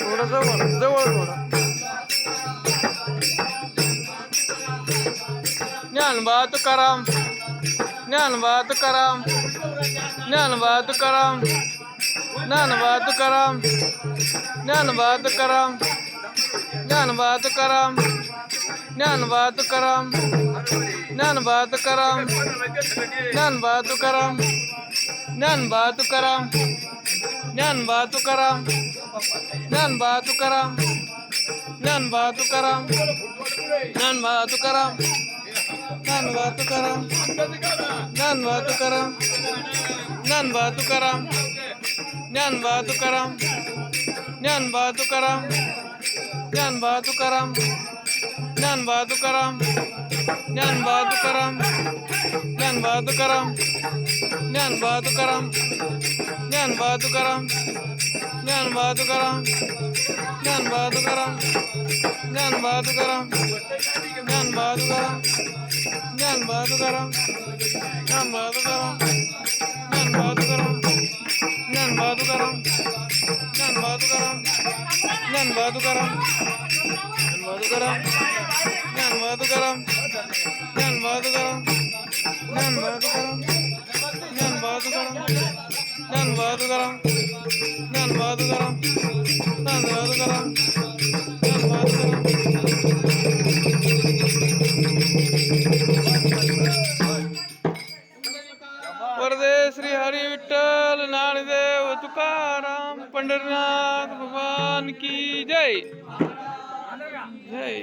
थोडं जवळ जवळ थोडं ज्ञानबा तुकाराम ज्ञानबा तुकाराम ज्ञानबा तुकाराम ज्ञानबा तुकाराम ज्ञानबा तुकाराम ज्ञानबा तुकाराम ज्ञानबा तुकाराम ज्ञानबा तुकाराम ज्ञानबा तुकाराम ज्ञानबा तुकाराम ज्ञानबा तुकाराम ज्ञानबा तुकाराम ज्ञानबा तुकाराम ज्ञानबा तुकाराम ज्ञानबा तुकाराम ज्ञानबा तुकाराम ज्ञानबा तुकाराम ज्ञानबा तुकाराम ज्ञानबा तुकाराम ज्ञानबा तुकाराम ज्ञानबा तुकाराम ज्ञानबा तुकाराम ज्ञानबा तुकाराम ज्ञानबा तुकाराम ज्ञानबा तुकाराम ज्ञानबा तुकाराम ज्ञानबा तुकाराम ज्ञानबा तुकाराम ज्ञानबा तुकाराम ज्ञानबा तुकाराम ज्ञानबा तुकाराम ज्ञानबा तुकाराम ज्ञानबा तुकाराम ज्ञानबा तुकाराम ज्ञानबा तुकाराम ज्ञानबा तुकाराम ज्ञानबा तुकाराम ज्ञानबा तुकाराम ज्ञानबा तुकाराम ਧੰਨਵਾਦ ਕਰਾਂ। ਧੰਨਵਾਦ ਕਰਾਂ। ਧੰਨਵਾਦ ਕਰਾਂ। ਧੰਨਵਾਦ ਕਰਾਂ। ਧੰਨਵਾਦ ਕਰਾਂ। ਵਰਦੇ ਸ੍ਰੀ ਹਰੀ ਵਿਟਲ, ਨਾਨਕ ਦੇਵ ਭਗਵਾਨ ਕੀ ਜੈ। ਜੈ।